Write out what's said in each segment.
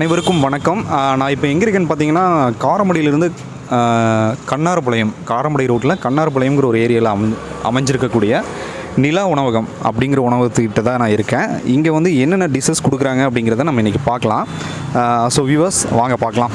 அனைவருக்கும் வணக்கம். நான் இப்போ எங்கே இருக்கேன்னு பார்த்தீங்கன்னா காரமடியிலிருந்து கண்ணார்பாளையம் காரமடை ரோட்டில் கண்ணாரபாளையம்ங்கிற ஒரு ஏரியாவில் அமை அமைஞ்சிருக்கக்கூடிய நிலா உணவகம் அப்படிங்கிற உணவகத்துக்கிட்ட தான் நான் இருக்கேன். இங்கே வந்து என்னென்ன டிஷ்ஷஸ் கொடுக்குறாங்க அப்படிங்கிறத நம்ம இன்றைக்கி பார்க்கலாம். ஸோ வியூவர்ஸ் வாங்க பார்க்கலாம்.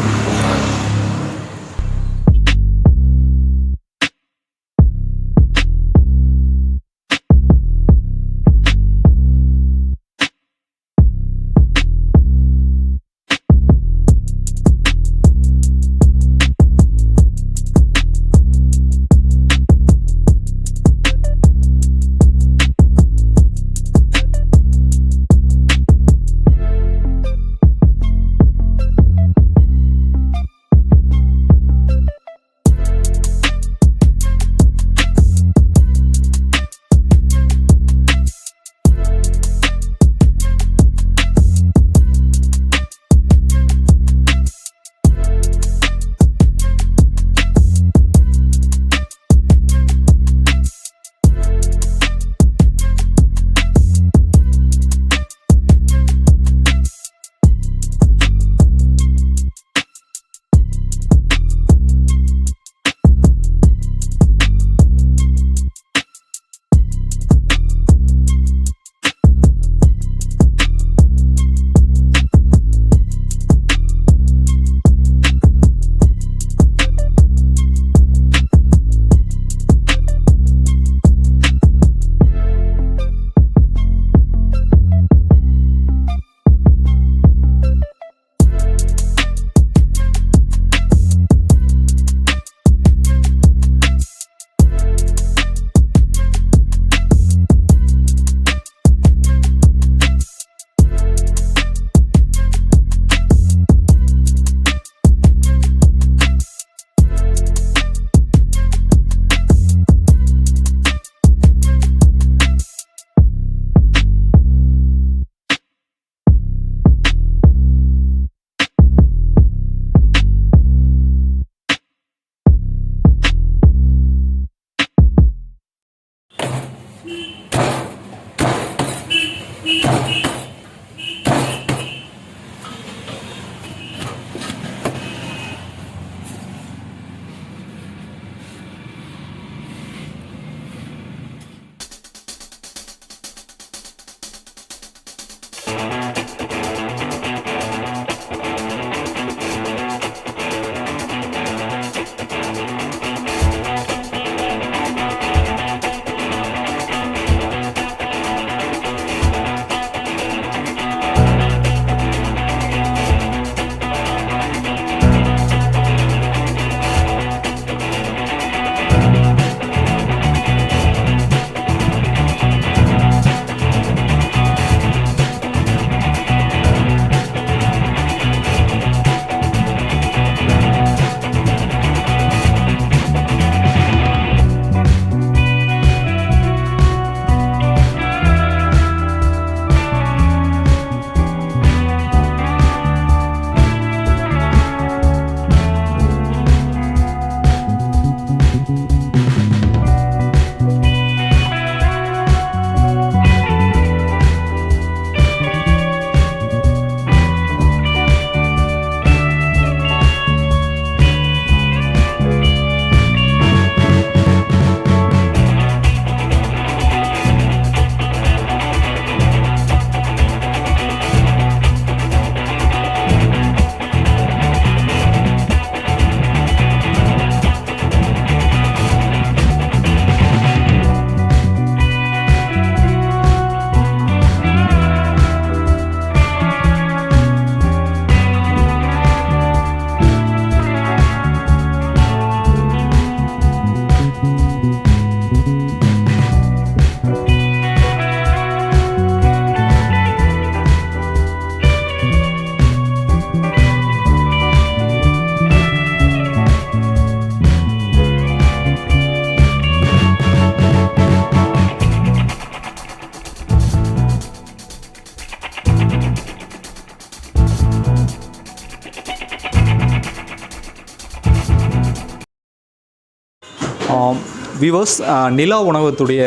விவர்ஸ் நிலா உணவகத்துடைய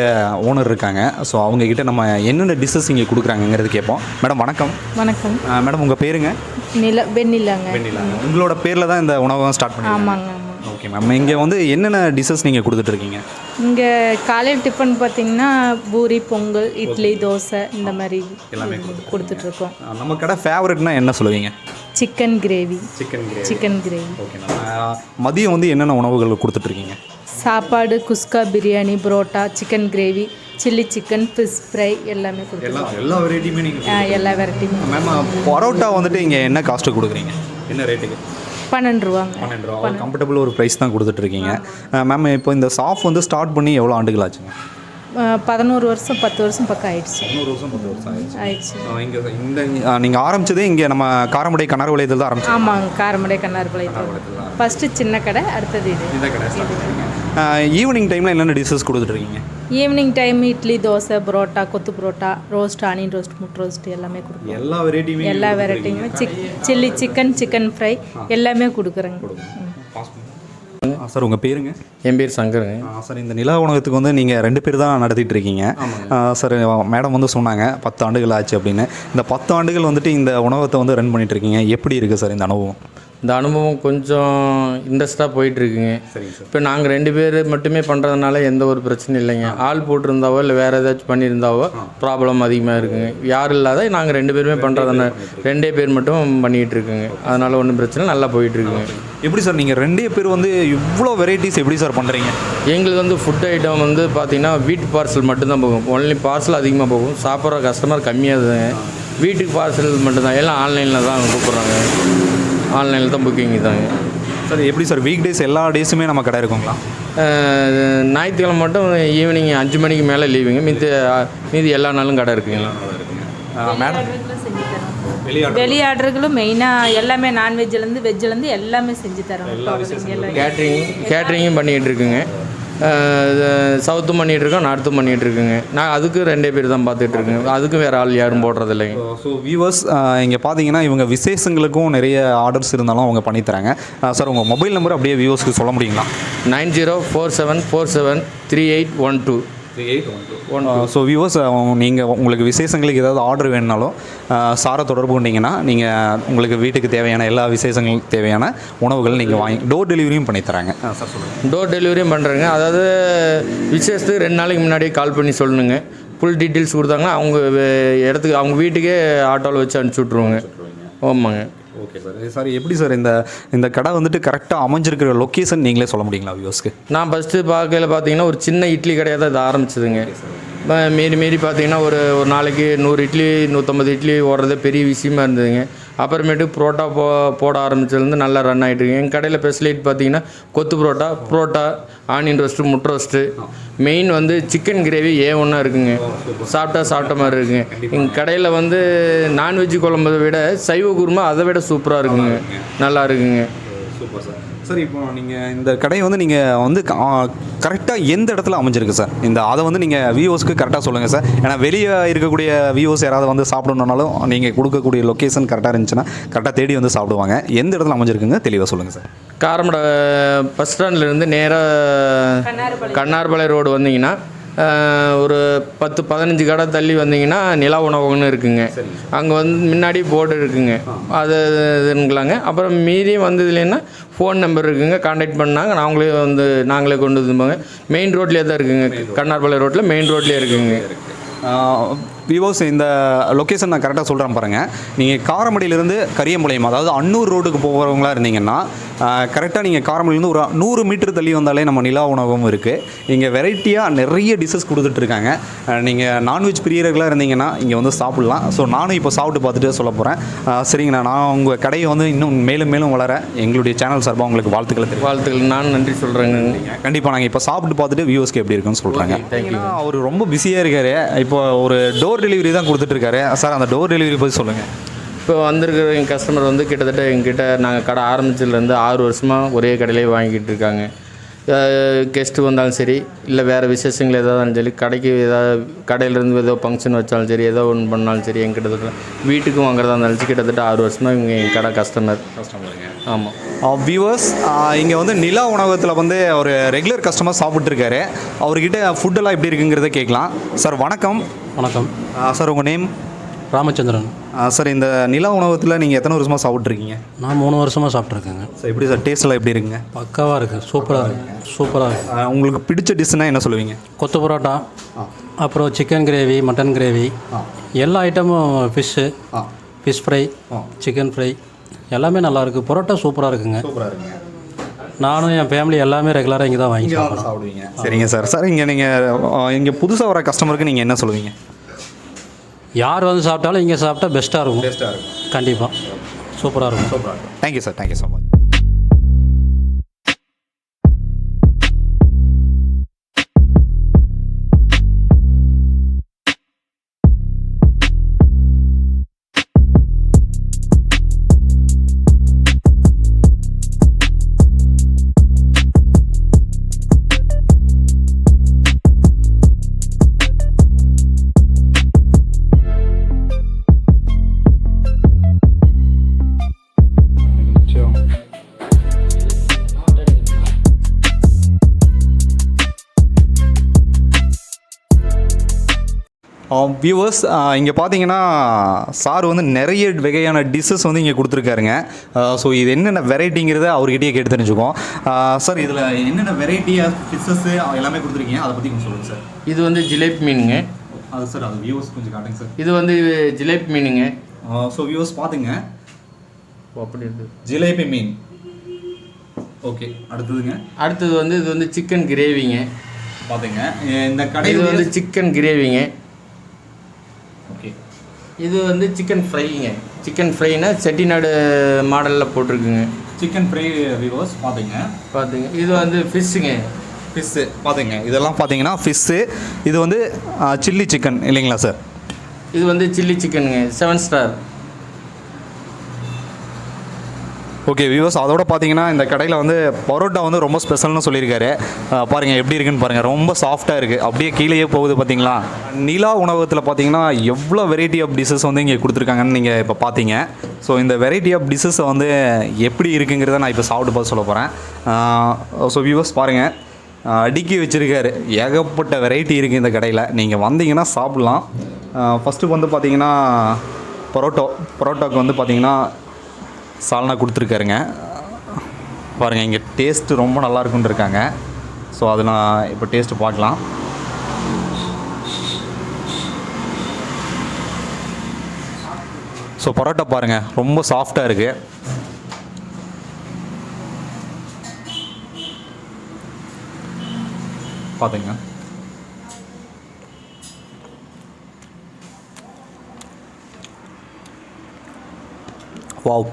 ஓனர் இருக்காங்க. ஸோ அவங்கக்கிட்ட நம்ம என்னென்ன டிஷ்ஷஸ் இங்கே கொடுக்குறாங்கங்கிறது கேட்போம். மேடம் வணக்கம். வணக்கம். மேடம் உங்கள் பேருங்க? நில வெண்ணிலாங்க. வெண்ணிலாங்க. உங்களோட பேரில் தான் இந்த உணவகம் ஸ்டார்ட் பண்ணி ஆமாங்க ஓகே மேம் இங்கே வந்து என்னென்ன டிஷ்ஷஸ் நீங்கள் கொடுத்துட்ருக்கீங்க இங்கே காலையில் டிஃபன் பார்த்தீங்கன்னா பூரி பொங்கல் இட்லி தோசை இந்த மாதிரி கொடுத்துட்ருக்கோம் நம்ம கடை ஃபேவரட்னா என்ன சொல்லுவீங்க? Chicken gravy chicken gravy chicken gravy okay மதியம் வந்து என்னென்ன உணவுகள் கொடுத்துட்ருக்கீங்க சாப்பாடு kuska biryani parotta chicken gravy chilli chicken fish fry எல்லாமே கொடுத்துருக்கோம். எல்லா வெரைட்டியுமே நீங்கள் எல்லா வெரைட்டியுமே மேம் பரோட்டா வந்துட்டு இங்கே என்ன காஸ்ட்டு கொடுக்குறீங்க? என்ன ரேட்டுக்கு பன்னெண்டு ரூபாங்க. பன்னெண்டு ரூபா. கம்ஃபர்டபுள் ஒரு ப்ரைஸ் தான் கொடுத்துட்ருக்கீங்க மேம் இப்போ இந்த சாஃப் வந்து ஸ்டார்ட் பண்ணி எவ்வளோ ஆண்டுகள் ஆச்சுங்க? பதினோரு வருஷம் பத்து வருஷம் பக்கம் ஆயிடுச்சு. நூறு வருஷம் பத்து வருஷம் ஆயிடுச்சு. ஆயிடுச்சு. இங்கே இந்த நீங்கள் ஆரம்பிச்சதே இங்கே நம்ம காரமடை கணர் வளையத்தில் தான் ஆரம்பிச்சோம் ஆமாங்க காரமடை கண்ணார்பாளையத்தில் ஃபஸ்ட்டு சின்ன கடை அடுத்தது இது. இந்த கடை ஈவினிங் டைமில் என்னென்ன dishes கொடுத்துட்ருக்கீங்க evening time idli dosa parotta kothu parotta roast onion roast முட்டை ரோஸ்ட் எல்லாமே கொடுக்குறோம். எல்லா வெரைட்டியுமே எல்லா வெரைட்டியுமே sick chilli chicken chicken fry எல்லாமே கொடுக்குறேங்க. சார் உங்கள் பேருங்க? என் பேர் சங்கருங்க. சார் இந்த நிலா உணவகத்துக்கு வந்து நீங்கள் ரெண்டு பேர் தான் நடத்திட்டு இருக்கீங்க. சார் மேடம் வந்து சொன்னாங்க பத்து ஆண்டுகள் ஆச்சு அப்படின்னு. இந்த பத்து ஆண்டுகள் வந்துட்டு இந்த உணவகத்தை வந்து ரன் பண்ணிட்டு இருக்கீங்க. எப்படி இருக்குது சார் இந்த அனுபவம்? இந்த அனுபவம் கொஞ்சம் இன்ட்ரெஸ்ட்டாக போயிட்டுருக்குங்க இப்போ நாங்கள் ரெண்டு பேர் மட்டுமே பண்ணுறதுனால எந்த ஒரு பிரச்சனையும் இல்லைங்க. ஆள் போட்டிருந்தாவோ இல்லை வேறு ஏதாச்சும் பண்ணியிருந்தாவோ ப்ராப்ளம் அதிகமாக இருக்குங்க. யாரும் இல்லாத நாங்கள் ரெண்டு பேருமே பண்ணுறதுனால ரெண்டே பேர் மட்டும் பண்ணிகிட்டு இருக்குங்க. அதனால் ஒன்றும் பிரச்சனை நல்லா போயிட்டுருக்குங்க எப்படி சார் நீங்கள் ரெண்டே பேர் வந்து இவ்வளோ வெரைட்டிஸ் எப்படி சார் பண்ணுறீங்க எங்களுக்கு வந்து ஃபுட் ஐட்டம் வந்து பார்த்திங்கன்னா வீட்டு பார்சல் மட்டும்தான் போகும். ஒன்லி பார்சல் அதிகமாக போகும். சாப்பிட்ற கஸ்டமர் கம்மியாக இருக்குங்க வீட்டுக்கு பார்சல் மட்டும்தான். எல்லாம் ஆன்லைனில் தான் கூப்பிட்றாங்க ஆன்லைனில் தான் புக்கிங் தாங்க சார் எப்படி சார்? வீக் டேஸ் எல்லா டேஸுமே நம்ம கடை இருக்குங்களா? ஞாயிற்றுக்கிழமை மட்டும் ஈவினிங் அஞ்சு மணிக்கு மேலே லீவுங்க மீதி மீதி எல்லா நாளும் கடை இருக்குங்க மேடம் செஞ்சு தரோம் வெளி ஆர்டர்களும் மெயினாக எல்லாமே நான்வெஜ்லேருந்து வெஜ்லேருந்து எல்லாமே செஞ்சு தரோம். கேட்ரிங் கேட்ரிங்கும் பண்ணிகிட்டு இருக்குங்க சவுத்தும் பண்ணிகிட்டு இருக்கோம் நார்த்தும் பண்ணிகிட்டு இருக்குங்க நான் அதுக்கு ரெண்டே பேர் தான் பார்த்துட்டு இருக்குங்க அதுக்கும் வேறு ஆள் யாரும் போடுறது இல்லைங்க ஸோ வியூவர்ஸ் இங்கே பார்த்தீங்கன்னா இவங்க விசேஷங்களுக்கும் நிறைய ஆர்டர்ஸ் இருந்தாலும் அவங்க பண்ணித்தராங்க சார் உங்கள் மொபைல் நம்பர் அப்படியே வியூவர்ஸ்க்கு சொல்ல முடியுங்களா? Nine zero four seven four seven three eight one two. One so viewers நீங்கள் உங்களுக்கு விசேஷங்களுக்கு ஏதாவது ஆர்டர் வேணுனாலும் சாரை தொடர்பு கொண்டீங்கன்னா நீங்கள் உங்களுக்கு வீட்டுக்கு தேவையான எல்லா விசேஷங்களுக்கு தேவையான உணவுகள் நீங்கள் வாங்கி டோர் டெலிவரியும் பண்ணி தராங்க. சார் சொல்லுங்கள் டோர் டெலிவரியும் பண்ணுறேங்க அதாவது விசேஷத்துக்கு ரெண்டு நாளைக்கு முன்னாடியே கால் பண்ணி சொல்லணுங்க ஃபுல் டீட்டெயில்ஸ் கொடுத்தாங்கன்னா அவங்க இடத்துக்கு அவங்க வீட்டுக்கே ஆட்டோவில் வச்சு அனுப்பிச்சி விட்ருவோங்க ஆமாங்க. ஓகே சார் சார் எப்படி சார் இந்த இந்த கடை வந்துட்டு கரெக்டாக அமைஞ்சிருக்கிற லொக்கேஷன் நீங்களே சொல்ல முடியுங்களா வியூவர்ஸ்க்கு நான் ஃபஸ்ட்டு பார்க்கையில் பார்த்தீங்கன்னா ஒரு சின்ன இட்லி கடையாக தான் இது ஆரம்பிச்சதுங்க. மீறி மீறி பார்த்தீங்கன்னா ஒரு ஒரு நாளைக்கு நூறு இட்லி நூற்றம்பது இட்லி ஓடுறதே பெரிய விஷயமா இருந்ததுங்க. அப்புறமேட்டு புரோட்டா போ போட ஆரம்பிச்சதுலேருந்து நல்லா ரன் ஆகிட்டு இருக்கு. எங்கள் கடையில் ஸ்பெஷலிட்டி பார்த்தீங்கன்னா கொத்து புரோட்டா புரோட்டா ஆனியன் ரோஸ்ட்டு முட்டை ரோஸ்ட்டு மெயின் வந்து சிக்கன் கிரேவி ஏ ஒன்றா இருக்குங்க. சாப்பிட்டா சாப்பிட்ட மாதிரி இருக்குங்க. எங்கள் கடையில் வந்து நான்வெஜ் குழம்பதை விட சைவ குருமா அதை விட சூப்பராக இருக்குங்க. நல்லா இருக்குங்க. Super sir. சார் இப்போ நீங்கள் இந்த கடையை வந்து நீங்கள் வந்து கரெக்டாக எந்த இடத்துல அமைஞ்சிருக்கு சார்? இந்த அதை வந்து நீங்கள் வியூவர்ஸ்க்கு கரெக்டாக சொல்லுங்கள் சார். ஏன்னா வெளியே இருக்கக்கூடிய வியூவர்ஸ் யாராவது வந்து சாப்பிடணுன்னாலும் நீங்கள் கொடுக்கக்கூடிய லொக்கேஷன் கரெக்டாக இருந்துச்சுன்னா கரெக்டாக தேடி வந்து சாப்பிடுவாங்க. எந்த இடத்துல அமைஞ்சிருக்குங்க? தெளிவாக சொல்லுங்கள் சார். காரமடை பஸ் ஸ்டாண்ட்லேருந்து நேராக கண்ணார்பாளையம் ரோடு வந்தீங்கன்னா ஒரு பத்து பதினஞ்சு கடை தள்ளி வந்தீங்கன்னா நிலா உணவகம்னு இருக்குங்க. அங்கே வந்து முன்னாடி போர்டு இருக்குங்க. அது இதுங்களாங்க. அப்புறம் மீறியும் வந்ததுலேன்னா ஃபோன் நம்பர் இருக்குங்க. காண்டாக்ட் பண்ணாங்க. நாங்களே வந்து நாங்களே கொண்டு வந்துருப்பாங்க மெயின் ரோட்லேயே தான் இருக்குங்க. கண்ணார்பாளையம் ரோட்டில் மெயின் ரோட்லேயே இருக்குங்க. விவோஸ் இந்த லொக்கேஷன் நான் கரெக்டாக சொல்கிறேன் பாருங்கள் நீங்கள் காரமடையிலேருந்து கரியம்பாளையம் அதாவது அன்னூர் ரோடுக்கு போகிறவங்களா இருந்தீங்கன்னா கரெக்டாக நீங்கள் காரமடையிலேருந்து ஒரு நூறு மீட்டர் தள்ளி வந்தாலே நம்ம நிலா உணவகம் இருக்குது இங்கே வெரைட்டியாக நிறைய டிஷ்ஷஸ் கொடுத்துட்ருக்காங்க நீங்கள் நான்வெஜ் பிரியர்களாக இருந்தீங்கன்னா இங்கே வந்து சாப்பிட்லாம். ஸோ நானும் இப்போ சாப்பிட்டு பார்த்துட்டு சொல்ல போகிறேன் சரிங்கண்ணா. நான் உங்கள் கடையை வந்து இன்னும் மேலும் மேலும் வளர எங்களுடைய சேனல் சார்பாக உங்களுக்கு வாழ்த்துக்களை வாழ்த்துக்கள். நான் நன்றி சொல்கிறேங்க கண்டிப்பாக நாங்கள் இப்போ சாப்பிட்டு பார்த்துட்டு வியூவர்ஸ்க்கு எப்படி இருக்குன்னு சொல்கிறாங்க அவர் ரொம்ப பிஸியாக இருக்காரு. இப்போ ஒரு டோர் டெலிவரி தான் கொடுத்துட்ருக்காரு சார் அந்த டோர் டெலிவரி பற்றி சொல்லுங்கள் இப்போ வந்திருக்கிற எங்கள் கஸ்டமர் வந்து கிட்டத்தட்ட எங்ககிட்ட நாங்கள் கடை ஆரம்பிச்சதுலேருந்து ஆறு வருஷமாக ஒரே கடையிலே வாங்கிட்டு இருக்காங்க. கெஸ்ட்டு வந்தாலும் சரி இல்லை வேறு விசேஷங்கள் ஏதாவது இருந்தாலும் சரி கடைக்கு ஏதாவது கடையிலேருந்து ஏதோ ஃபங்க்ஷன் வச்சாலும் சரி ஏதோ ஒன்று பண்ணாலும் சரி என் கிட்டத்தட்ட வீட்டுக்கு வாங்குறதா இருந்தாலும் சரி கிட்டத்தட்ட ஆறு வருஷமாக இவங்க என் கடை கஸ்டமர் ஆமாம் வியூவர்ஸ் இங்கே வந்து நிலா உணவகத்தில் வந்து ஒரு ரெகுலர் கஸ்டமர் சாப்பிட்ருக்காரு அவர்கிட்ட ஃபுட்டெல்லாம் எப்படி இருக்குங்கிறத கேட்கலாம். சார் வணக்கம். வணக்கம். சார் உங்கள் நேம் ராமச்சந்திரன். சார் இந்த நிலா உணவகத்தில் நீங்கள் எத்தனை வருஷமாக சாப்பிட்ருக்கீங்க நான் மூணு வருஷமாக சாப்பிட்ருக்கேங்க சார் எப்படி சார் டேஸ்ட்லாம் எப்படி இருக்குங்க? பக்காவாக இருக்குது சூப்பராக இருக்குது சூப்பராக இருக்குது உங்களுக்கு பிடிச்ச டிஷ்னா என்ன சொல்லுவீங்க? கொத்து பரோட்டா அப்புறம் சிக்கன் கிரேவி மட்டன் கிரேவி எல்லா ஐட்டமும் fish fish fry chicken fry எல்லாமே நல்லா இருக்குது பரோட்டா சூப்பராக இருக்குங்க. சூப்பராக இருக்குங்க. நானும் என் ஃபேமிலி எல்லாமே ரெகுலராக இங்கே தான் வாங்கி சாப்பிடுவீங்க. சரிங்க சார் சார் இங்கே நீங்கள் இங்கே புதுசாக வர கஸ்டமருக்கு நீங்கள் என்ன சொல்லுவீங்க? யார் வந்து சாப்பிட்டாலும் இங்கே சாப்பிட்டா பெஸ்ட்டாக இருக்கும். பெஸ்ட்டாக இருக்கும். கண்டிப்பாக சூப்பராக இருக்கும். சூப்பராக இருக்கும். Thank you sir thank you so much viewers இங்கே பார்த்தீங்கன்னா சார் வந்து நிறைய வகையான டிஷ்ஷஸ் வந்து இங்கே கொடுத்துருக்காருங்க. ஸோ இது என்னென்ன வெரைட்டிங்கிறத அவர்கிட்டயே கேட்டு தெரிஞ்சுக்கோம் சார் இதில் என்னென்ன வெரைட்டி ஆஃப் ஃபிஷ்ஷஸ் எல்லாமே கொடுத்துருக்கீங்க? அதை பற்றி கொஞ்சம் சொல்லுங்கள் சார் இது வந்து ஜிலேபி மீனுங்க. அது சார் அது வியூவர்ஸ் கொஞ்சம் காட்டுங்க சார் இது வந்து ஜிலேபி மீனுங்க. ஸோ வியூவர்ஸ் பார்த்துங்க ஓ, அப்படி இருக்குது ஜிலேபி மீன். ஓகே அடுத்ததுங்க. அடுத்தது வந்து இது வந்து சிக்கன் கிரேவிங்க. பார்த்துங்க இந்த கடையில் வந்து சிக்கன் கிரேவிங்க. ஓகே இது வந்து சிக்கன் ஃப்ரைங்க. சிக்கன் ஃப்ரைனா செட்டிநாடு மாடலில் போட்டிருக்குங்க. சிக்கன் ஃப்ரை வியூவர்ஸ் பார்த்துங்க பார்த்துங்க இது வந்து ஃபிஷ்ஷுங்க ஃபிஷ்ஷு பார்த்துங்க இதெல்லாம் பார்த்தீங்கன்னா ஃபிஷ்ஷு இது வந்து சில்லி சிக்கன் இல்லைங்களா சார் இது வந்து சில்லி சிக்கனுங்க செவன் ஸ்டார் ஓகே வியூவர்ஸ் அதோட பார்த்தீங்கன்னா இந்த கடையில் வந்து பரோட்டா வந்து ரொம்ப ஸ்பெஷல்னு சொல்லியிருக்காரு. பாருங்கள் எப்படி இருக்குன்னு பாருங்கள் ரொம்ப சாஃப்டாக இருக்குது அப்படியே கீழேயே போகுது பார்த்தீங்களா நிலா உணவகத்தில் பார்த்தீங்கன்னா எவ்வளோ வெரைட்டி ஆஃப் டிஷ்ஷஸ் வந்து இங்கே கொடுத்துருக்காங்கன்னு நீங்கள் இப்போ பார்த்தீங்க ஸோ இந்த வெரைட்டி ஆஃப் டிஷ்ஷஸை வந்து எப்படி இருக்குங்கிறத நான் இப்போ சாப்பிட்டு பார்த்து சொல்ல போகிறேன் ஸோ வியூவர்ஸ் பாருங்கள் அடுக்கி வச்சுருக்காரு. ஏகப்பட்ட வெரைட்டி இருக்குது இந்த கடையில். நீங்கள் வந்தீங்கன்னா சாப்பிட்லாம். ஃபஸ்ட்டு வந்து பார்த்தீங்கன்னா பரோட்டோ. பரோட்டாவுக்கு வந்து பார்த்தீங்கன்னா சால்னா கொடுத்துருக்காருங்க. பாருங்கள் இங்கே டேஸ்ட்டு ரொம்ப நல்லா இருக்காங்க. ஸோ அது நான் இப்போ டேஸ்ட்டு பார்க்கலாம். ஸோ பரோட்டா பாருங்கள் ரொம்ப சாஃப்டாக இருக்குது பார்த்துங்க வாவ்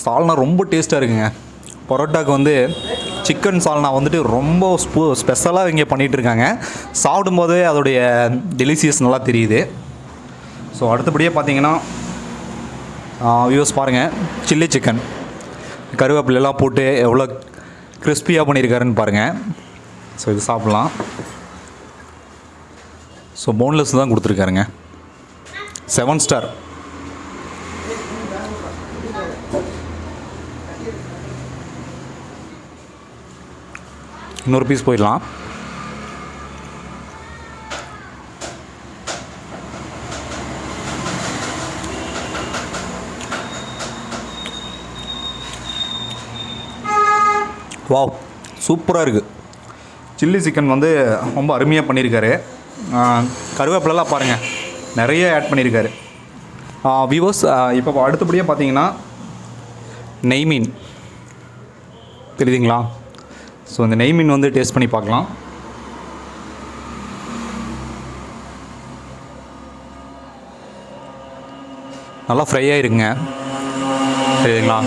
சால்னா ரொம்ப டேஸ்ட்டாக இருக்குங்க. பரோட்டாவுக்கு வந்து சிக்கன் சால்னா வந்துட்டு ரொம்ப ஸ்பூ ஸ்பெஷலாக இங்கே பண்ணிகிட்டு இருக்காங்க சாப்பிடும்போதே அதோடைய டெலிசியஸ் நல்லா தெரியுது. ஸோ அடுத்தபடியாக பார்த்தீங்கன்னா வியூஸ் பாருங்கள் சில்லி சிக்கன் கருவேப்பிலெல்லாம் போட்டு எவ்வளோ கிறிஸ்பியாக பண்ணியிருக்காருன்னு பாருங்கள் ஸோ இது சாப்பிட்லாம். ஸோ போன்லெஸ் தான் கொடுத்துருக்காருங்க. செவன் ஸ்டார் இன்னொரு பீஸ் போயிடலாம். வாவ் சூப்பராக இருக்குது சில்லி சிக்கன் வந்து ரொம்ப அருமையாக பண்ணியிருக்காரு கருவேப்பிலலாம் பாருங்கள் நிறைய ஆட் பண்ணியிருக்காரு விவோஸ் இப்போ அடுத்தபடியாக பார்த்தீங்கன்னா நெய் மீன். தெரியுதுங்களா? ஸோ இந்த நெய் மீன் வந்து டேஸ்ட் பண்ணி பார்க்கலாம். நல்லா ஃப்ரையாக இருக்குங்க சரிங்களா?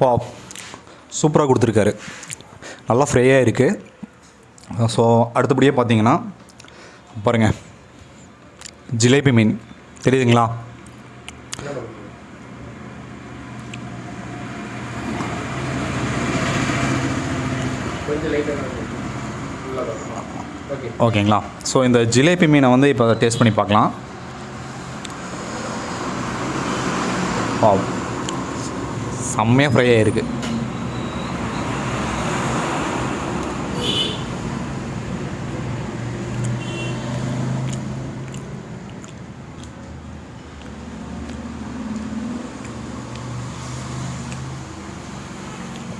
வா சூப்பராக கொடுத்துருக்காரு. நல்லா ஃப்ரையாக இருக்குது ஸோ அடுத்தபடியே பார்த்தீங்கன்னா பாருங்கள் ஜிலேபி மீன். தெரியுதுங்களா? ஓகேங்களா? ஸோ இந்த ஜிலேபி மீனை வந்து இப்போ டேஸ்ட் பண்ணி பார்க்கலாம். செம்மையாக ஃப்ரை ஆகிருக்கு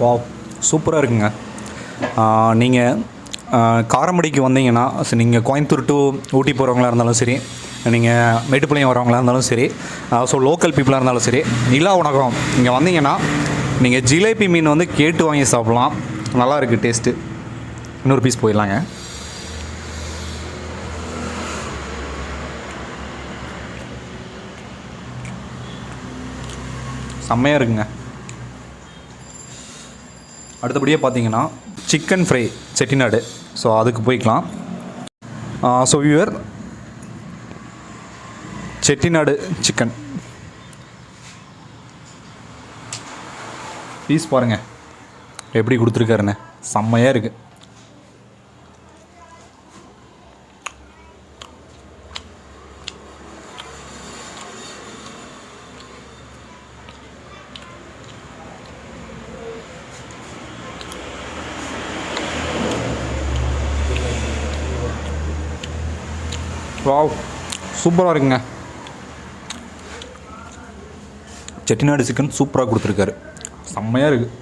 வா சூப்பராக இருக்குங்க. நீங்கள் காரமடிக்கு வந்தீங்கன்னா நீங்கள் கோயம்புத்தூர் டு ஊட்டி போகிறவங்களா இருந்தாலும் சரி நீங்கள் மேட்டுப்பாளையம் வரவங்களா இருந்தாலும் சரி ஸோ லோக்கல் பீப்புளாக இருந்தாலும் சரி நிலா உணகம் இங்கே வந்தீங்கன்னா நீங்கள் ஜிலேபி மீன் வந்து கேட்டு வாங்கி சாப்பிட்லாம். நல்லா இருக்குது டேஸ்ட்டு இன்னொரு பீஸ் போயிடலாங்க. செம்மையாக இருக்குங்க. அடுத்தபடியாக பார்த்தீங்கன்னா சிக்கன் ஃப்ரை செட்டிநாடு. ஸோ அதுக்கு போய்க்கலாம். So viewer Chettinad chicken. Piece பாருங்கள் எப்படி கொடுத்துருக்காருன்னு. செம்மையாக இருக்குது வாவ் சூப்பராக இருக்குங்க. செட்டிநாடு சிக்கன் சூப்பராக கொடுத்துருக்காரு. செம்மையாக இருக்குது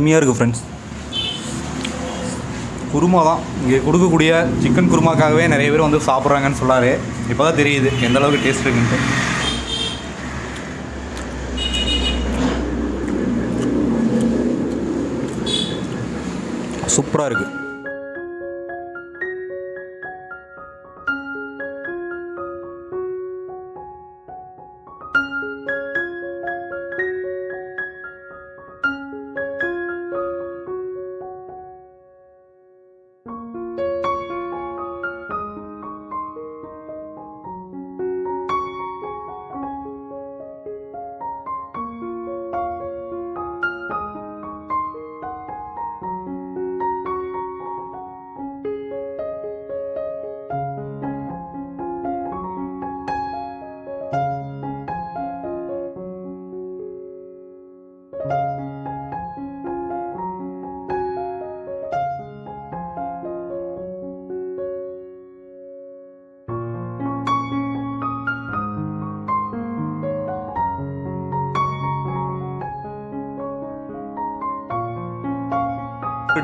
அருமையாக இருக்குது ஃப்ரெண்ட்ஸ் குருமா தான். இங்கே கொடுக்கக்கூடிய சிக்கன் குருமாக்காகவே நிறைய பேர் வந்து சாப்பிட்றாங்கன்னு சொல்லாரு இப்போ தான் தெரியுது எந்த அளவுக்கு டேஸ்ட் இருக்குன்ட்டு. சூப்பராக இருக்குது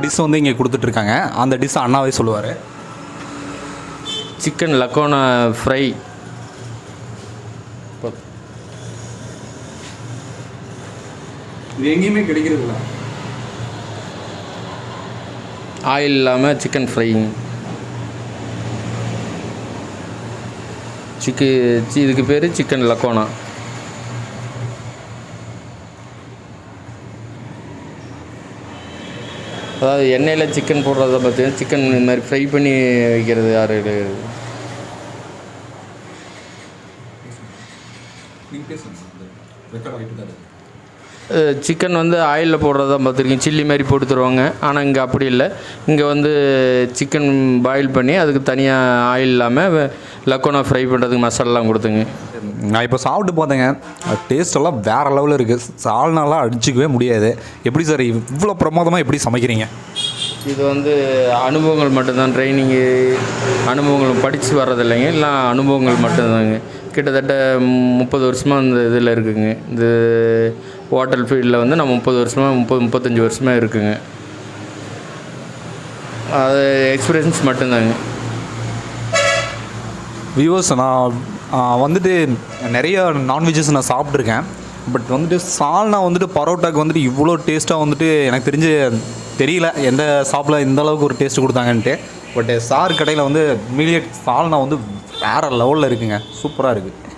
டிஷ் வந்து இங்கே கொடுத்துட்ருக்காங்க. அந்த டிஷ் அண்ணாவே சொல்லுவார். சிக்கன் லக்கோனா ஃப்ரை இது எங்கேயுமே கிடைக்கிறதில்ல. ஆயில் இல்லாமல் சிக்கன் ஃப்ரைங்க சிக்கு இதுக்கு பேர் சிக்கன் லக்கோனா அதாவது எண்ணெயில் சிக்கன் போடுறத பார்த்தீங்கன்னா சிக்கன் இந்த மாதிரி ஃப்ரை பண்ணி வைக்கிறது யார் சிக்கன் வந்து ஆயிலில் போடுறதா பார்த்துருக்கீங்க சில்லி மாதிரி போட்டு தருவாங்க. ஆனால் இங்கே அப்படி இல்லை. இங்கே வந்து சிக்கன் பாயில் பண்ணி அதுக்கு தனியாக ஆயில் இல்லாமல் லக்கோனா ஃப்ரை பண்ணுறதுக்கு மசாலாலாம் கொடுத்துங்க. நான் இப்போ சாப்பிட்டு பார்த்தேங்க. டேஸ்ட் எல்லாம் வேறு லெவலில் இருக்குது சால்னாலாம் அடிச்சிக்கவே முடியாது. எப்படி சார் இவ்வளோ பிரமாதமாக எப்படி சமைக்கிறீங்க? இது வந்து அனுபவங்கள் மட்டும்தான். ட்ரைனிங்கு அனுபவங்கள் படித்து வர்றதில்லைங்க. எல்லாம் அனுபவங்கள் மட்டும்தாங்க. கிட்டத்தட்ட முப்பது வருஷமாக இந்த இதில் இருக்குங்க. இந்த ஹோட்டல் ஃபீல்டில் வந்து நான் முப்பது வருஷமாக முப்பது முப்பத்தஞ்சு வருஷமாக இருக்குங்க. அது எக்ஸ்பீரியன்ஸ் மட்டும்தாங்க. வியூவர்ஸ் நான் வந்துட்டு நிறைய நான்வெஜ்ஜஸ் நான் சாப்பிட்ருக்கேன் பட் வந்துட்டு சால்னா வந்துட்டு பரோட்டாக்கு வந்துட்டு இவ்வளோ டேஸ்ட்டாக வந்துட்டு எனக்கு தெரிஞ்சு தெரியல எந்த ஷாப்பில் இந்த அளவுக்கு ஒரு டேஸ்ட் கொடுத்தாங்கன்ட்டு. பட் சார் கடையில் வந்து மீடியட் சால்னா வந்து வேறு லெவலில் இருக்குங்க. சூப்பராக இருக்குது